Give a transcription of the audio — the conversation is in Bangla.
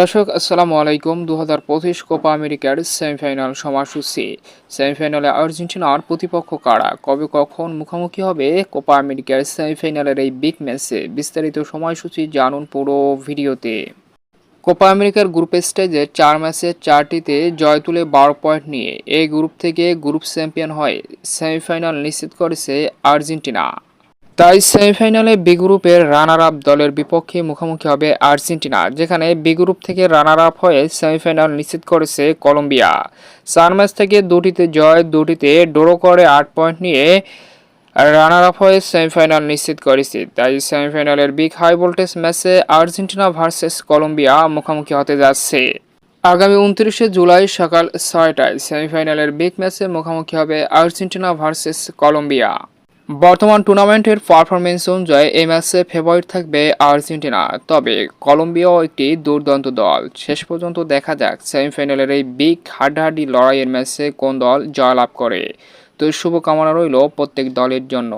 দর্শক, আসসালামু আলাইকুম। দু হাজার পঁচিশ কোপা আমেরিকার সেমিফাইনাল সময়সূচি। সেমিফাইনালে আর্জেন্টিনার প্রতিপক্ষ কারা? কবে কখন মুখোমুখি হবে কোপা আমেরিকার সেমিফাইনালের এই বিগ ম্যাচে? বিস্তারিত সময়সূচি জানুন পুরো ভিডিওতে। কোপা আমেরিকার গ্রুপ স্টেজে চার ম্যাচে চারটিতে জয় তুলে বারো পয়েন্ট নিয়ে। এই গ্রুপ থেকে গ্রুপ চ্যাম্পিয়ন হয় সেমিফাইনাল নিশ্চিত করেছে আর্জেন্টিনা। তাই সেমিফাইনালে বি গ্রুপের রানার আপ দলের বিপক্ষে মুখোমুখি হবে আর্জেন্টিনা, যেখানে বি গ্রুপ থেকে রানার আপ হয়ে সেমিফাইনাল নিশ্চিত করেছে কলম্বিয়া। চার ম্যাচ থেকে দুটিতে জয়, দুটিতে ড্র করে আট পয়েন্ট নিয়ে রানার আপ হয়ে সেমিফাইনাল নিশ্চিত করেছে। তাই সেমিফাইনালের বিগ হাই ভোল্টেজ ম্যাচে আর্জেন্টিনা ভার্সেস কলম্বিয়া মুখোমুখি হতে যাচ্ছে। আগামী উনত্রিশে জুলাই সকাল ছয়টায় সেমিফাইনালের বিগ ম্যাচে মুখোমুখি হবে আর্জেন্টিনা ভার্সেস কলম্বিয়া। বর্তমান টুর্নামেন্টের পারফরমেন্স অনুযায়ী এই ম্যাচে ফেভারিট থাকবে আর্জেন্টিনা। তবে কলম্বিয়াও একটি দুর্দান্ত দল। শেষ পর্যন্ত দেখা যাক সেমিফাইনালের এই বিগ হাড্ডাহাড্ডি লড়াইয়ের ম্যাচে কোন দল জয়লাভ করে। তো শুভকামনা রইল প্রত্যেক দলের জন্য।